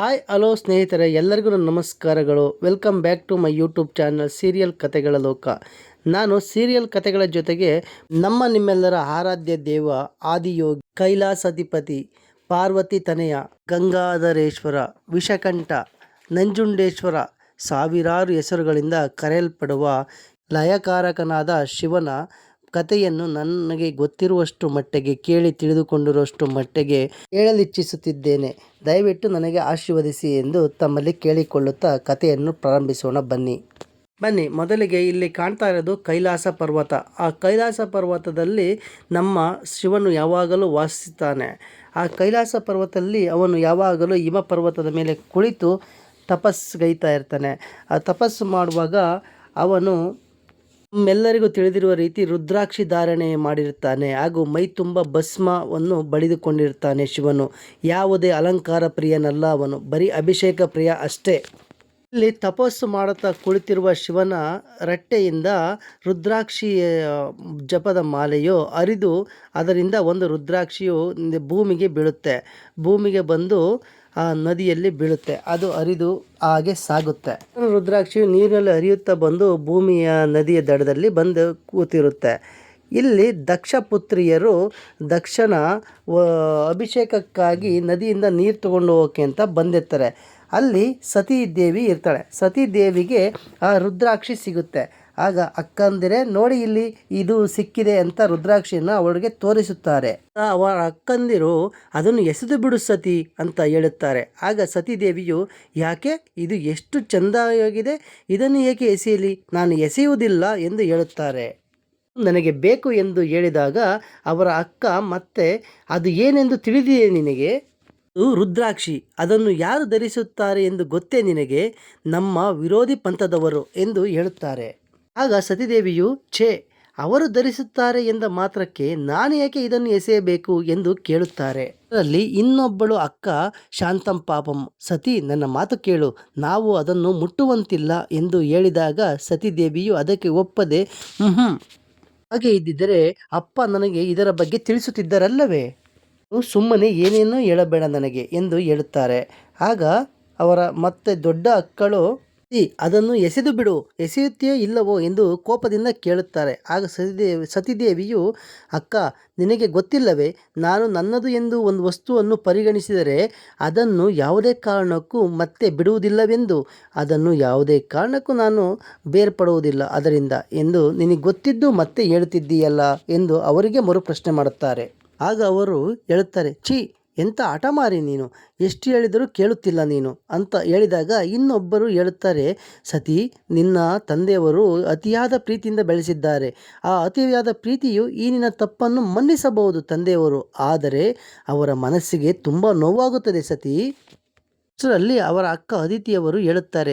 Hi, hello ಸ್ನೇಹಿತರೆ, ಎಲ್ಲರಿಗೂ ನಮಸ್ಕಾರಗಳು. Welcome back to my YouTube channel serial ಕತೆಗಳ ಲೋಕ ನಾನು ಸೀರಿಯಲ್ ಕತೆಗಳ ಜೊತೆಗೆ ನಮ್ಮ ನಿಮ್ಮೆಲ್ಲರ ಆರಾಧ್ಯ ದೇವ, ಆದಿಯೋಗಿ ಕೈಲಾಸಧಿಪತಿ ಪಾರ್ವತಿ ತನಯ, ಗಂಗಾಧರೇಶ್ವರ, ವಿಷಕಂಠ, ನಂಜುಂಡೇಶ್ವರ ಸಾವಿರಾರು ಹೆಸರುಗಳಿಂದ ಕರೆಯಲ್ಪಡುವ ಲಯಕಾರಕನಾದ ಶಿವನ ಕಥೆಯನ್ನು ನನಗೆ ಗೊತ್ತಿರುವಷ್ಟು ಮಟ್ಟಿಗೆ ಕೇಳಿ ತಿಳಿದುಕೊಂಡಿರುವಷ್ಟು ಮಟ್ಟಿಗೆ ಹೇಳಲಿಚ್ಛಿಸುತ್ತಿದ್ದೇನೆ. ದಯವಿಟ್ಟು ನನಗೆ ಆಶೀರ್ವದಿಸಿ ಎಂದು ತಮ್ಮಲ್ಲಿ ಕೇಳಿಕೊಳ್ಳುತ್ತಾ ಕಥೆಯನ್ನು ಪ್ರಾರಂಭಿಸೋಣ. ಬನ್ನಿ. ಬನ್ನಿ. ಮೊದಲಿಗೆ ಇಲ್ಲಿ ಕಾಣ್ತಾ ಇರೋದು ಕೈಲಾಸ ಪರ್ವತ. ಆ ಕೈಲಾಸ ಪರ್ವತದಲ್ಲಿ ನಮ್ಮ ಶಿವನು ಯಾವಾಗಲೂ ವಾಸಿಸುತ್ತಾನೆ. ಆ ಕೈಲಾಸ ಪರ್ವತದಲ್ಲಿ ಅವನು ಯಾವಾಗಲೂ ಹಿಮ ಪರ್ವತದ ಮೇಲೆ ಕುಳಿತು ತಪಸ್ಸುಗೈತಾ ಇರ್ತಾನೆ. ಆ ತಪಸ್ಸು ಮಾಡುವಾಗ ಅವನು ನಮ್ಮೆಲ್ಲರಿಗೂ ತಿಳಿದಿರುವ ರೀತಿ ರುದ್ರಾಕ್ಷಿ ಧಾರಣೆ ಮಾಡಿರುತ್ತಾನೆ ಹಾಗೂ ಮೈ ತುಂಬ ಭಸ್ಮವನ್ನು ಬಳಿದುಕೊಂಡಿರ್ತಾನೆ ಶಿವನು. ಯಾವುದೇ ಅಲಂಕಾರ ಪ್ರಿಯನಲ್ಲ ಅವನು. ಬರೀ ಅಭಿಷೇಕ ಪ್ರಿಯ ಅಷ್ಟೇ. ಇಲ್ಲಿ ತಪಸ್ಸು ಮಾಡುತ್ತಾ ಕುಳಿತಿರುವ ಶಿವನ ರಟ್ಟೆಯಿಂದ ರುದ್ರಾಕ್ಷಿ ಜಪದ ಮಾಲೆಯು ಅರಿದು ಅದರಿಂದ ಒಂದು ರುದ್ರಾಕ್ಷಿಯು ಭೂಮಿಗೆ ಬೀಳುತ್ತೆ. ಭೂಮಿಗೆ ಬಂದು ಆ ನದಿಯಲ್ಲಿ ಬೀಳುತ್ತೆ. ಅದು ಹರಿದು ಹಾಗೆ ಸಾಗುತ್ತೆ. ರುದ್ರಾಕ್ಷಿಯು ನೀರಿನಲ್ಲಿ ಹರಿಯುತ್ತಾ ಬಂದು ಭೂಮಿಯ ನದಿಯ ದಡದಲ್ಲಿ ಬಂದು ಕೂತಿರುತ್ತೆ. ಇಲ್ಲಿ ದಕ್ಷ ಪುತ್ರಿಯರು ದಕ್ಷನ ಅಭಿಷೇಕಕ್ಕಾಗಿ ನದಿಯಿಂದ ನೀರು ತಗೊಂಡು ಹೋಗೋಕೆ ಅಂತ ಬಂದಿರ್ತಾರೆ. ಅಲ್ಲಿ ಸತೀ ದೇವಿ ಇರ್ತಾಳೆ. ಸತೀ ದೇವಿಗೆ ಆ ರುದ್ರಾಕ್ಷಿ ಸಿಗುತ್ತೆ. ಆಗ ಅಕ್ಕಂದಿರೆ, ನೋಡಿ ಇಲ್ಲಿ ಇದು ಸಿಕ್ಕಿದೆ ಅಂತ ರುದ್ರಾಕ್ಷಿಯನ್ನು ಅವಳಿಗೆ ತೋರಿಸುತ್ತಾರೆ. ಅವರ ಅಕ್ಕಂದಿರು, ಅದನ್ನು ಎಸೆದು ಬಿಡು ಸತಿ ಅಂತ ಹೇಳುತ್ತಾರೆ. ಆಗ ಸತೀದೇವಿಯು, ಯಾಕೆ? ಇದು ಎಷ್ಟು ಚಂದವಾಗಿದೆ ಇದನ್ನು ಏಕೆ ಎಸೆಯಲಿ? ನಾನು ಎಸೆಯುವುದಿಲ್ಲ ಎಂದು ಹೇಳುತ್ತಾರೆ. ನನಗೆ ಬೇಕು ಎಂದು ಹೇಳಿದಾಗ ಅವರ ಅಕ್ಕ, ಮತ್ತೆ, ಅದು ಏನೆಂದು ತಿಳಿದಿದೆ ನಿನಗೆ? ರುದ್ರಾಕ್ಷಿ, ಅದನ್ನು ಯಾರು ಧರಿಸುತ್ತಾರೆ ಎಂದು ಗೊತ್ತೇ ನಿನಗೆ? ನಮ್ಮ ವಿರೋಧಿ ಪಂಥದವರು ಎಂದು ಹೇಳುತ್ತಾರೆ. ಆಗ ಸತಿದೇವಿಯು ಛೇ ಅವರು ಧರಿಸುತ್ತಾರೆ ಎಂದ ಮಾತ್ರಕ್ಕೆ ನಾನು ಯಾಕೆ ಇದನ್ನು ಎಸೆಯಬೇಕು ಎಂದು ಕೇಳುತ್ತಾರೆ. ಅದರಲ್ಲಿ ಇನ್ನೊಬ್ಬಳು ಅಕ್ಕ ಶಾಂತಂ ಪಾಪಂ ಸತಿ ನನ್ನ ಮಾತು ಕೇಳು ನಾವು ಅದನ್ನು ಮುಟ್ಟುವಂತಿಲ್ಲ ಎಂದು ಹೇಳಿದಾಗ ಸತಿದೇವಿಯು ಅದಕ್ಕೆ ಒಪ್ಪದೆ ಹ್ಞೂ ಹಾಗೆ ಇದ್ದಿದ್ದರೆ ಅಪ್ಪ ನನಗೆ ಇದರ ಬಗ್ಗೆ ತಿಳಿಸುತ್ತಿದ್ದರಲ್ಲವೇ? ಸುಮ್ಮನೆ ಏನೇನೋ ಹೇಳಬೇಡ ನನಗೆ ಎಂದು ಹೇಳುತ್ತಾರೆ. ಆಗ ಅವರ ಮತ್ತೆ ದೊಡ್ಡ ಅಕ್ಕಳು "ಈ, ಅದನ್ನು ಎಸೆದು ಬಿಡು, ಎಸೆಯುತ್ತೀಯೋ ಇಲ್ಲವೋ ಎಂದು ಕೋಪದಿಂದ ಕೇಳುತ್ತಾರೆ. ಆಗ ಸತಿದೇವಿ ಸತಿದೇವಿಯು, ಅಕ್ಕ, ನಿನಗೆ ಗೊತ್ತಿಲ್ಲವೇ, ನಾನು ನನ್ನದು ಎಂದು ಒಂದು ವಸ್ತುವನ್ನು ಪರಿಗಣಿಸಿದರೆ ಅದನ್ನು ಯಾವುದೇ ಕಾರಣಕ್ಕೂ ಮತ್ತೆ ಬಿಡುವುದಿಲ್ಲವೆಂದು? ಅದನ್ನು ಯಾವುದೇ ಕಾರಣಕ್ಕೂ ನಾನು ಬೇರ್ಪಡುವುದಿಲ್ಲ. ಅದರಿಂದ ಎಂದು ನಿನಗೆ ಗೊತ್ತಿದ್ದು ಮತ್ತೆ ಹೇಳುತ್ತಿದ್ದೀಯಲ್ಲ? ಎಂದು ಅವರಿಗೆ ಮರುಪ್ರಶ್ನೆ ಮಾಡುತ್ತಾರೆ. ಆಗ ಅವರು ಹೇಳುತ್ತಾರೆ, ಛೀ ಎಂಥ ಹಠಮಾರಿ ನೀನು? ಎಷ್ಟು ಹೇಳಿದರೂ ಕೇಳುತ್ತಿಲ್ಲ ನೀನು? ಅಂತ ಹೇಳಿದಾಗ ಇನ್ನೊಬ್ಬರು ಹೇಳುತ್ತಾರೆ, ಸತಿ, ನಿನ್ನ ತಂದೆಯವರು ಅತಿಯಾದ ಪ್ರೀತಿಯಿಂದ ಬೆಳೆಸಿದ್ದಾರೆ. ಆ ಅತಿಯಾದ ಪ್ರೀತಿಯು ಈ ನಿನ್ನ ತಪ್ಪನ್ನು ಮನ್ನಿಸಬಹುದು ತಂದೆಯವರು. ಆದರೆ ಅವರ ಮನಸ್ಸಿಗೆ ತುಂಬ ನೋವಾಗುತ್ತದೆ, ಸತಿ. ಅಷ್ಟರಲ್ಲಿ ಅವರ ಅಕ್ಕ ಅದಿತಿಯವರು ಹೇಳುತ್ತಾರೆ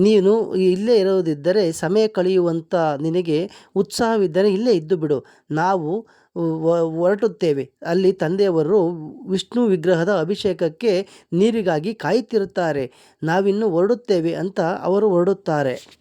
ನೀನು ಇಲ್ಲೇ ಇರೋದಿದ್ದರೆ ಸಮಯ ಕಳೆಯುವಂಥ ನಿನಗೆ ಉತ್ಸಾಹವಿದ್ದರೆ ಇಲ್ಲೇ ಇದ್ದು ಬಿಡು. ನಾವು ಹೊರಟುತ್ತೇವೆ. ಅಲ್ಲಿ ತಂದೆಯವರು ವಿಷ್ಣು ವಿಗ್ರಹದ ಅಭಿಷೇಕಕ್ಕೆ ನೀರಿಗಾಗಿ ಕಾಯುತ್ತಿರುತ್ತಾರೆ. ನಾವಿನ್ನು ಹೊರಡುತ್ತೇವೆ ಅಂತ ಅವರು ಹೊರಡುತ್ತಾರೆ.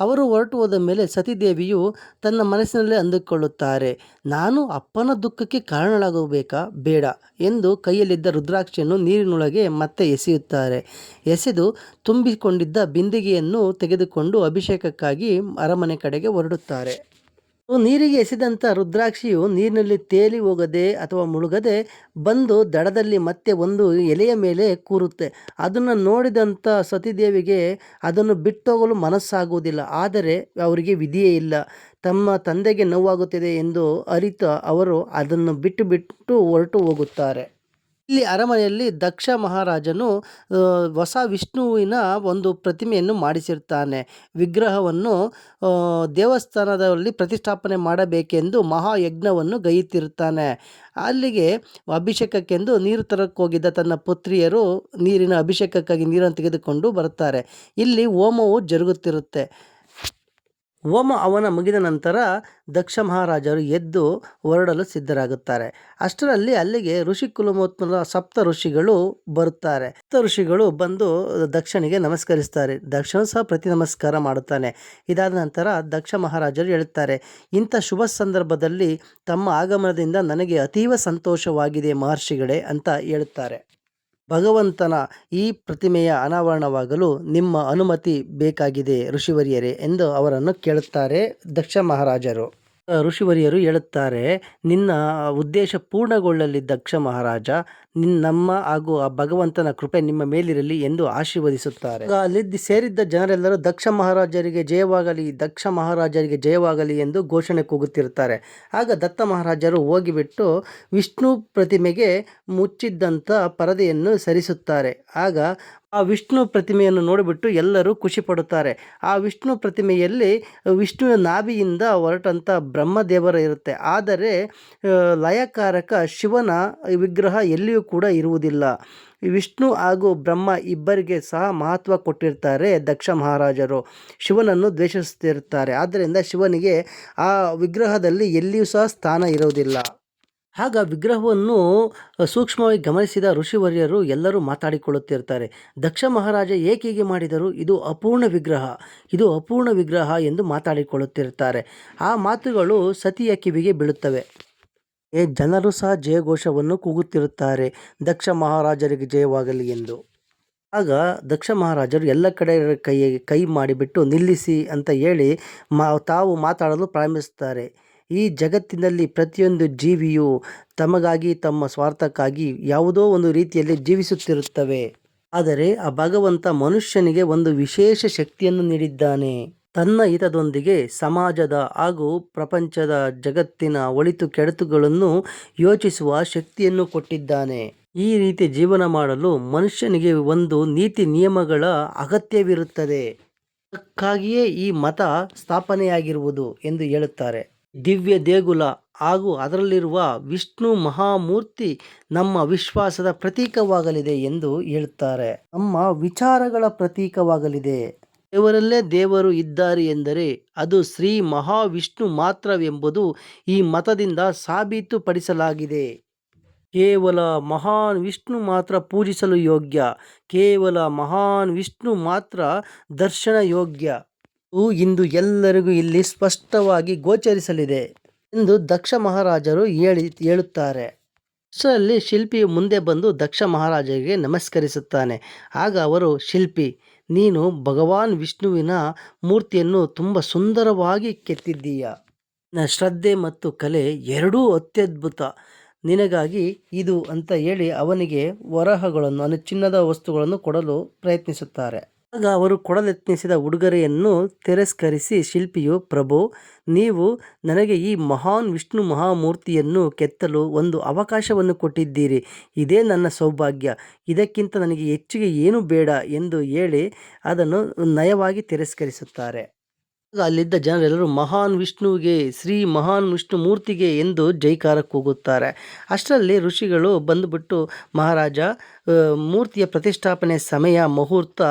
ಅವರು ಹೊರಟು ಹೋದ ಮೇಲೆ ಸತೀದೇವಿಯು ತನ್ನ ಮನಸ್ಸಿನಲ್ಲೇ ಅಂದುಕೊಳ್ಳುತ್ತಾರೆ. ನಾನು ಅಪ್ಪನ ದುಃಖಕ್ಕೆ ಕಾರಣಳಾಗಬೇಕಾ? ಬೇಡ ಎಂದು ಕೈಯಲ್ಲಿದ್ದ ರುದ್ರಾಕ್ಷಿಯನ್ನು ನೀರಿನೊಳಗೆ ಮತ್ತೆ ಎಸೆಯುತ್ತಾರೆ. ಎಸೆದು ತುಂಬಿಕೊಂಡಿದ್ದ ಬಿಂದಿಗೆಯನ್ನು ತೆಗೆದುಕೊಂಡು ಅಭಿಷೇಕಕ್ಕಾಗಿ ಅರಮನೆ ಕಡೆಗೆ ಹೊರಡುತ್ತಾರೆ. ನೀರಿಗೆ ಎಸೆದಂಥ ರುದ್ರಾಕ್ಷಿಯು ನೀರಿನಲ್ಲಿ ತೇಲಿ ಹೋಗದೆ ಅಥವಾ ಮುಳುಗದೆ ಬಂದು ದಡದಲ್ಲಿ ಮತ್ತೆ ಒಂದು ಎಲೆಯ ಮೇಲೆ ಕೂರುತ್ತೆ. ಅದನ್ನು ನೋಡಿದಂಥ ಸತಿದೇವಿಗೆ ಅದನ್ನು ಬಿಟ್ಟೋಗಲು ಮನಸ್ಸಾಗುವುದಿಲ್ಲ. ಆದರೆ ಅವರಿಗೆ ವಿಧಿಯೇ ಇಲ್ಲ. ತಮ್ಮ ತಂದೆಗೆ ನೋವಾಗುತ್ತಿದೆ ಎಂದು ಅರಿತ ಅವರು ಅದನ್ನು ಬಿಟ್ಟು ಬಿಟ್ಟು ಹೊರಟು ಹೋಗುತ್ತಾರೆ. ಇಲ್ಲಿ ಅರಮನೆಯಲ್ಲಿ ದಕ್ಷ ಮಹಾರಾಜನು ಹೊಸ ವಿಷ್ಣುವಿನ ಒಂದು ಪ್ರತಿಮೆಯನ್ನು ಮಾಡಿಸಿರ್ತಾನೆ. ವಿಗ್ರಹವನ್ನು ದೇವಸ್ಥಾನದಲ್ಲಿ ಪ್ರತಿಷ್ಠಾಪನೆ ಮಾಡಬೇಕೆಂದು ಮಹಾಯಜ್ಞವನ್ನು ಗೈಯುತ್ತಿರುತ್ತಾನೆ ಅಲ್ಲಿಗೆ ಅಭಿಷೇಕಕ್ಕೆಂದು ನೀರು ತರಕ್ಕೆ ಹೋಗಿದ್ದ ತನ್ನ ಪುತ್ರಿಯರು ನೀರಿನ ಅಭಿಷೇಕಕ್ಕಾಗಿ ನೀರನ್ನು ತೆಗೆದುಕೊಂಡು ಬರುತ್ತಾರೆ. ಇಲ್ಲಿ ಹೋಮವು ಜರುಗುತ್ತಿರುತ್ತೆ. ಹೋಮ ಅವನ ಮುಗಿದ ನಂತರ ದಕ್ಷ ಮಹಾರಾಜರು ಎದ್ದು ಹೊರಡಲು ಸಿದ್ಧರಾಗುತ್ತಾರೆ. ಅಷ್ಟರಲ್ಲಿ ಅಲ್ಲಿಗೆ ಋಷಿ ಕುಲಮೋತ್ಮದ ಸಪ್ತ ಋಷಿಗಳು ಬರುತ್ತಾರೆ. ಸಪ್ತ ಋಷಿಗಳು ಬಂದು ದಕ್ಷನಿಗೆ ನಮಸ್ಕರಿಸ್ತಾರೆ. ದಕ್ಷನು ಸಹ ಪ್ರತಿ ನಮಸ್ಕಾರ ಮಾಡುತ್ತಾನೆ. ಇದಾದ ನಂತರ ದಕ್ಷ ಮಹಾರಾಜರು ಹೇಳುತ್ತಾರೆ, ಇಂಥ ಶುಭ ಸಂದರ್ಭದಲ್ಲಿ ತಮ್ಮ ಆಗಮನದಿಂದ ನನಗೆ ಅತೀವ ಸಂತೋಷವಾಗಿದೆ ಮಹರ್ಷಿಗಳೇ ಅಂತ ಹೇಳುತ್ತಾರೆ. ಭಗವಂತನ ಈ ಪ್ರತಿಮೆಯ ಅನಾವರಣವಾಗಲು ನಿಮ್ಮ ಅನುಮತಿ ಬೇಕಾಗಿದೆ, ಋಷಿವರಿಯರೇ ಎಂದು ಅವರನ್ನು ಕೇಳುತ್ತಾರೆ ದಕ್ಷ ಮಹಾರಾಜರು. ಋಷಿವರಿಯರು ಹೇಳುತ್ತಾರೆ, ನಿನ್ನ ಉದ್ದೇಶ ಪೂರ್ಣಗೊಳ್ಳಲಿ ದಕ್ಷ ಮಹಾರಾಜ ನಿನ್ ನಮ್ಮ ಹಾಗೂ ಆ ಭಗವಂತನ ಕೃಪೆ ನಿಮ್ಮ ಮೇಲಿರಲಿ ಎಂದು ಆಶೀರ್ವದಿಸುತ್ತಾರೆ. ಅಲ್ಲಿ ಸೇರಿದ್ದ ಜನರೆಲ್ಲರೂ ದಕ್ಷ ಮಹಾರಾಜರಿಗೆ ಜಯವಾಗಲಿ, ದಕ್ಷ ಮಹಾರಾಜರಿಗೆ ಜಯವಾಗಲಿ ಎಂದು ಘೋಷಣೆ ಕೂಗುತ್ತಿರುತ್ತಾರೆ. ಆಗ ದತ್ತ ಮಹಾರಾಜರು ಹೋಗಿಬಿಟ್ಟು ವಿಷ್ಣು ಪ್ರತಿಮೆಗೆ ಮುಚ್ಚಿದ್ದಂಥ ಪರದೆಯನ್ನು ಸರಿಸುತ್ತಾರೆ. ಆಗ ಆ ವಿಷ್ಣು ಪ್ರತಿಮೆಯನ್ನು ನೋಡಿಬಿಟ್ಟು ಎಲ್ಲರೂ ಖುಷಿ ಪಡುತ್ತಾರೆ. ಆ ವಿಷ್ಣು ಪ್ರತಿಮೆಯಲ್ಲಿ ವಿಷ್ಣುವಿನ ನಾಭಿಯಿಂದ ಹೊರಟಂಥ ಬ್ರಹ್ಮದೇವರ ಇರುತ್ತೆ. ಆದರೆ ಲಯಕಾರಕ ಶಿವನ ವಿಗ್ರಹ ಎಲ್ಲಿಯೂ ಕೂಡ ಇರುವುದಿಲ್ಲ. ವಿಷ್ಣು ಹಾಗೂ ಬ್ರಹ್ಮ ಇಬ್ಬರಿಗೆ ಸಹ ಮಹತ್ವ ಕೊಟ್ಟಿರ್ತಾರೆ ದಕ್ಷ ಮಹಾರಾಜರು. ಶಿವನನ್ನು ದ್ವೇಷಿಸುತ್ತಿರುತ್ತಾರೆ. ಆದ್ದರಿಂದ ಶಿವನಿಗೆ ಆ ವಿಗ್ರಹದಲ್ಲಿ ಎಲ್ಲಿಯೂ ಸಹ ಸ್ಥಾನ ಇರುವುದಿಲ್ಲ. ಆಗ ವಿಗ್ರಹವನ್ನು ಸೂಕ್ಷ್ಮವಾಗಿ ಗಮನಿಸಿದ ಋಷಿವರ್ಯರು ಎಲ್ಲರೂ ಮಾತಾಡಿಕೊಳ್ಳುತ್ತಿರ್ತಾರೆ ದಕ್ಷ ಮಹಾರಾಜ ಏಕೆ ಹೀಗೆ ಮಾಡಿದರು ಇದು ಅಪೂರ್ಣ ವಿಗ್ರಹ. ಇದು ಅಪೂರ್ಣ ವಿಗ್ರಹ ಎಂದು ಮಾತಾಡಿಕೊಳ್ಳುತ್ತಿರ್ತಾರೆ ಆ ಮಾತುಗಳು ಸತಿಯ ಕಿವಿಗೆ ಬೀಳುತ್ತವೆ. ಜನರು ಸಹ ಜಯಘೋಷವನ್ನು ಕೂಗುತ್ತಿರುತ್ತಾರೆ. ದಕ್ಷ ಮಹಾರಾಜರಿಗೆ ಜಯವಾಗಲಿ ಎಂದು. ಆಗ ದಕ್ಷ ಮಹಾರಾಜರು ಎಲ್ಲ ಕಡೆ ಕೈ ಕೈ ಮಾಡಿಬಿಟ್ಟು ನಿಲ್ಲಿಸಿ ಅಂತ ಹೇಳಿ ಮಾ, ತಾವು ಮಾತಾಡಲು ಪ್ರಾರಂಭಿಸುತ್ತಾರೆ. ಈ ಜಗತ್ತಿನಲ್ಲಿ ಪ್ರತಿಯೊಂದು ಜೀವಿಯು ತಮಗಾಗಿ, ತಮ್ಮ ಸ್ವಾರ್ಥಕ್ಕಾಗಿ ಯಾವುದೋ ಒಂದು ರೀತಿಯಲ್ಲಿ ಜೀವಿಸುತ್ತಿರುತ್ತವೆ. ಆದರೆ ಆ ಭಗವಂತ ಮನುಷ್ಯನಿಗೆ ಒಂದು ವಿಶೇಷ ಶಕ್ತಿಯನ್ನು ನೀಡಿದ್ದಾನೆ. ತನ್ನ ಹಿತದೊಂದಿಗೆ ಸಮಾಜದ ಹಾಗೂ ಪ್ರಪಂಚದ ಜಗತ್ತಿನ ಒಳಿತು ಕೆಡತುಗಳನ್ನು ಯೋಚಿಸುವ ಶಕ್ತಿಯನ್ನು ಕೊಟ್ಟಿದ್ದಾನೆ. ಈ ರೀತಿ ಜೀವನ ಮಾಡಲು ಮನುಷ್ಯನಿಗೆ ಒಂದು ನೀತಿ ನಿಯಮಗಳ ಅಗತ್ಯವಿರುತ್ತದೆ. ಅದಕ್ಕಾಗಿಯೇ ಈ ಮತ ಸ್ಥಾಪನೆಯಾಗಿರುವುದು ಎಂದು ಹೇಳುತ್ತಾರೆ. ದಿವ್ಯ ದೇಗುಲ ಹಾಗೂ ಅದರಲ್ಲಿರುವ ವಿಷ್ಣು ಮಹಾಮೂರ್ತಿ ನಮ್ಮ ವಿಶ್ವಾಸದ ಪ್ರತೀಕವಾಗಲಿದೆ ಎಂದು ಹೇಳುತ್ತಾರೆ. ನಮ್ಮ ವಿಚಾರಗಳ ಪ್ರತೀಕವಾಗಲಿದೆ. ದೇವರಲ್ಲೇ ದೇವರು ಇದ್ದಾರೆ ಎಂದರೆ ಅದು ಶ್ರೀ ಮಹಾವಿಷ್ಣು ಮಾತ್ರವೆಂಬುದು ಈ ಮತದಿಂದ ಸಾಬೀತುಪಡಿಸಲಾಗಿದೆ. ಕೇವಲ ಮಹಾನ್ ವಿಷ್ಣು ಮಾತ್ರ ಪೂಜಿಸಲು ಯೋಗ್ಯ. ಕೇವಲ ಮಹಾನ್ ವಿಷ್ಣು ಮಾತ್ರ ದರ್ಶನ ಯೋಗ್ಯ. ಇದು ಎಲ್ಲರಿಗೂ ಇಲ್ಲಿ ಸ್ಪಷ್ಟವಾಗಿ ಗೋಚರಿಸಲಿದೆ ಎಂದು ದಕ್ಷ ಮಹಾರಾಜರು ಹೇಳಿ, ಹೇಳುತ್ತಾರೆ. ಅಷ್ಟರಲ್ಲಿ ಶಿಲ್ಪಿಯು ಮುಂದೆ ಬಂದು ದಕ್ಷ ಮಹಾರಾಜರಿಗೆ ನಮಸ್ಕರಿಸುತ್ತಾನೆ. ಆಗ ಅವರು, ಶಿಲ್ಪಿ ನೀನು ಭಗವಾನ್ ವಿಷ್ಣುವಿನ ಮೂರ್ತಿಯನ್ನು ತುಂಬ ಸುಂದರವಾಗಿ ಕೆತ್ತಿದ್ದೀಯ? ಶ್ರದ್ಧೆ ಮತ್ತು ಕಲೆ ಎರಡೂ ಅತ್ಯದ್ಭುತ. ನಿನಗಾಗಿ ಇದು ಅಂತ ಹೇಳಿ ಅವನಿಗೆ ವರಹಗಳನ್ನು, ಅಂದರೆ ಚಿನ್ನದ ವಸ್ತುಗಳನ್ನು ಕೊಡಲು ಪ್ರಯತ್ನಿಸುತ್ತಾರೆ. ಆಗ ಅವರು ಕೊಡಲೆತ್ನಿಸಿದ ಉಡುಗೊರೆಯನ್ನು ತಿರಸ್ಕರಿಸಿ ಶಿಲ್ಪಿಯು, ಪ್ರಭು, ನೀವು ನನಗೆ ಈ ಮಹಾನ್ ವಿಷ್ಣು ಮಹಾಮೂರ್ತಿಯನ್ನು ಕೆತ್ತಲು ಒಂದು ಅವಕಾಶವನ್ನು ಕೊಟ್ಟಿದ್ದೀರಿ. ಇದೇ ನನ್ನ ಸೌಭಾಗ್ಯ. ಇದಕ್ಕಿಂತ ನನಗೆ ಹೆಚ್ಚಿಗೆ ಏನೂ ಬೇಡ ಎಂದು ಹೇಳಿ ಅದನ್ನು ನಯವಾಗಿ ತಿರಸ್ಕರಿಸುತ್ತಾರೆ. ಅಲ್ಲಿದ್ದ ಜನರೆಲ್ಲರೂ ಮಹಾನ್ ವಿಷ್ಣುವಿಗೆ, ಶ್ರೀ ಮಹಾನ್ ವಿಷ್ಣು ಮೂರ್ತಿಗೆ ಎಂದು ಜೈಕಾರ ಕೂಗುತ್ತಾರೆ ಅಷ್ಟರಲ್ಲಿ ಋಷಿಗಳು ಬಂದುಬಿಟ್ಟು, ಮಹಾರಾಜ ಮೂರ್ತಿಯ ಪ್ರತಿಷ್ಠಾಪನೆ ಸಮಯ, ಮುಹೂರ್ತ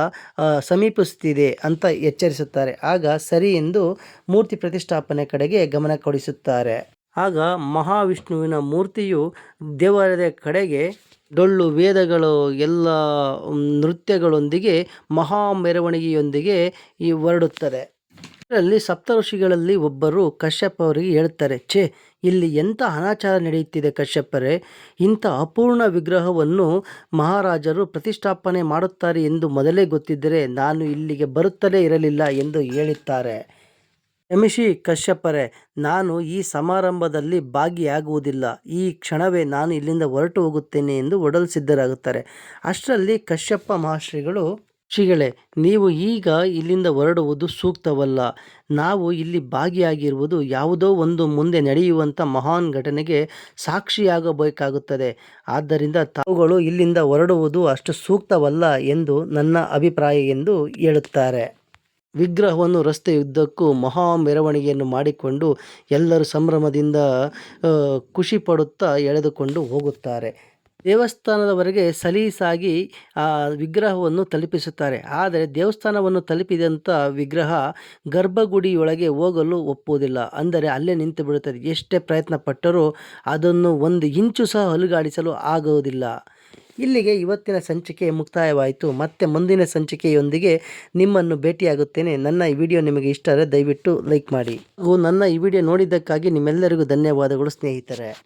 ಸಮೀಪಿಸುತ್ತಿದೆ ಅಂತ ಎಚ್ಚರಿಸುತ್ತಾರೆ. ಆಗ ಸರಿ ಎಂದು ಮೂರ್ತಿ ಪ್ರತಿಷ್ಠಾಪನೆ ಕಡೆಗೆ ಗಮನ ಕೊಡಿಸುತ್ತಾರೆ. ಆಗ ಮಹಾವಿಷ್ಣುವಿನ ಮೂರ್ತಿಯು ದೇವಾಲಯದ ಕಡೆಗೆ ಡೊಳ್ಳು, ವೇದಗಳು, ಎಲ್ಲ ನೃತ್ಯಗಳೊಂದಿಗೆ ಮಹಾ ಮೆರವಣಿಗೆಯೊಂದಿಗೆ ಈ ಹೊರಡುತ್ತದೆ. ಇದರಲ್ಲಿ ಸಪ್ತ ಋಷಿಗಳಲ್ಲಿ ಒಬ್ಬರು ಕಶ್ಯಪ್ ಅವರಿಗೆ ಹೇಳ್ತಾರೆ, ಛೇ, ಇಲ್ಲಿ ಎಂಥ ಅನಾಚಾರ ನಡೆಯುತ್ತಿದೆ ಕಶ್ಯಪರೇ? ಇಂಥ ಅಪೂರ್ಣ ವಿಗ್ರಹವನ್ನು ಮಹಾರಾಜರು ಪ್ರತಿಷ್ಠಾಪನೆ ಮಾಡುತ್ತಾರೆ ಎಂದು ಮೊದಲೇ ಗೊತ್ತಿದ್ದರೆ ನಾನು ಇಲ್ಲಿಗೆ ಬರುತ್ತಲೇ ಇರಲಿಲ್ಲ ಎಂದು ಹೇಳುತ್ತಾರೆ ಕ್ಷಮಿಸಿ ಕಶ್ಯಪರೇ, ನಾನು ಈ ಸಮಾರಂಭದಲ್ಲಿ ಭಾಗಿಯಾಗುವುದಿಲ್ಲ. ಈ ಕ್ಷಣವೇ ನಾನು ಇಲ್ಲಿಂದ ಹೊರಟು ಹೋಗುತ್ತೇನೆ ಎಂದು ಒಡಲು ಸಿದ್ಧರಾಗುತ್ತಾರೆ ಅಷ್ಟರಲ್ಲಿ ಕಶ್ಯಪ ಮಹರ್ಷಿಗಳು ಶ್ರೀಗಳೇ ನೀವು ಈಗ ಇಲ್ಲಿಂದ ಹೊರಡುವುದು ಸೂಕ್ತವಲ್ಲ. ನಾವು ಇಲ್ಲಿ ಭಾಗಿಯಾಗಿರುವುದು ಯಾವುದೋ ಒಂದು ಮುಂದೆ ನಡೆಯುವಂಥ ಮಹಾನ್ ಘಟನೆಗೆ ಸಾಕ್ಷಿಯಾಗಬೇಕಾಗುತ್ತದೆ. ಆದ್ದರಿಂದ ತಾವುಗಳು ಇಲ್ಲಿಂದ ಹೊರಡುವುದು ಅಷ್ಟು ಸೂಕ್ತವಲ್ಲ ಎಂದು ನನ್ನ ಅಭಿಪ್ರಾಯ ಎಂದು ಹೇಳುತ್ತಾರೆ. ವಿಗ್ರಹವನ್ನು ರಸ್ತೆಯುದ್ದಕ್ಕೂ ಮಹಾ ಮೆರವಣಿಗೆಯನ್ನು ಮಾಡಿಕೊಂಡು ಎಲ್ಲರೂ ಸಂಭ್ರಮದಿಂದ ಖುಷಿಪಡುತ್ತಾ ಖುಷಿ ಪಡುತ್ತಾ ಎಳೆದುಕೊಂಡು ಹೋಗುತ್ತಾರೆ. ದೇವಸ್ಥಾನದವರೆಗೆ ಸಲೀಸಾಗಿ ಆ ವಿಗ್ರಹವನ್ನು ತಲುಪಿಸುತ್ತಾರೆ. ಆದರೆ ದೇವಸ್ಥಾನವನ್ನು ತಲುಪಿದಂಥ ವಿಗ್ರಹ ಗರ್ಭಗುಡಿಯೊಳಗೆ ಹೋಗಲು ಒಪ್ಪುವುದಿಲ್ಲ. ಅಂದರೆ ಅಲ್ಲೇ ನಿಂತು ಬಿಡುತ್ತದೆ. ಎಷ್ಟೇ ಪ್ರಯತ್ನ ಪಟ್ಟರೂ ಅದನ್ನು ಒಂದು ಇಂಚು ಸಹ ಅಲುಗಾಡಿಸಲು ಆಗುವುದಿಲ್ಲ. ಇಲ್ಲಿಗೆ ಇವತ್ತಿನ ಸಂಚಿಕೆ ಮುಕ್ತಾಯವಾಯಿತು. ಮತ್ತೆ ಮುಂದಿನ ಸಂಚಿಕೆಯೊಂದಿಗೆ ನಿಮ್ಮನ್ನು ಭೇಟಿಯಾಗುತ್ತೇನೆ. ನನ್ನ ಈ ವಿಡಿಯೋ ನಿಮಗೆ ಇಷ್ಟ ಆದರೆ ದಯವಿಟ್ಟು ಲೈಕ್ ಮಾಡಿ. ಹಾಗೂ ನನ್ನ ಈ ವಿಡಿಯೋ ನೋಡಿದ್ದಕ್ಕಾಗಿ ನಿಮ್ಮೆಲ್ಲರಿಗೂ ಧನ್ಯವಾದಗಳು ಸ್ನೇಹಿತರೆ.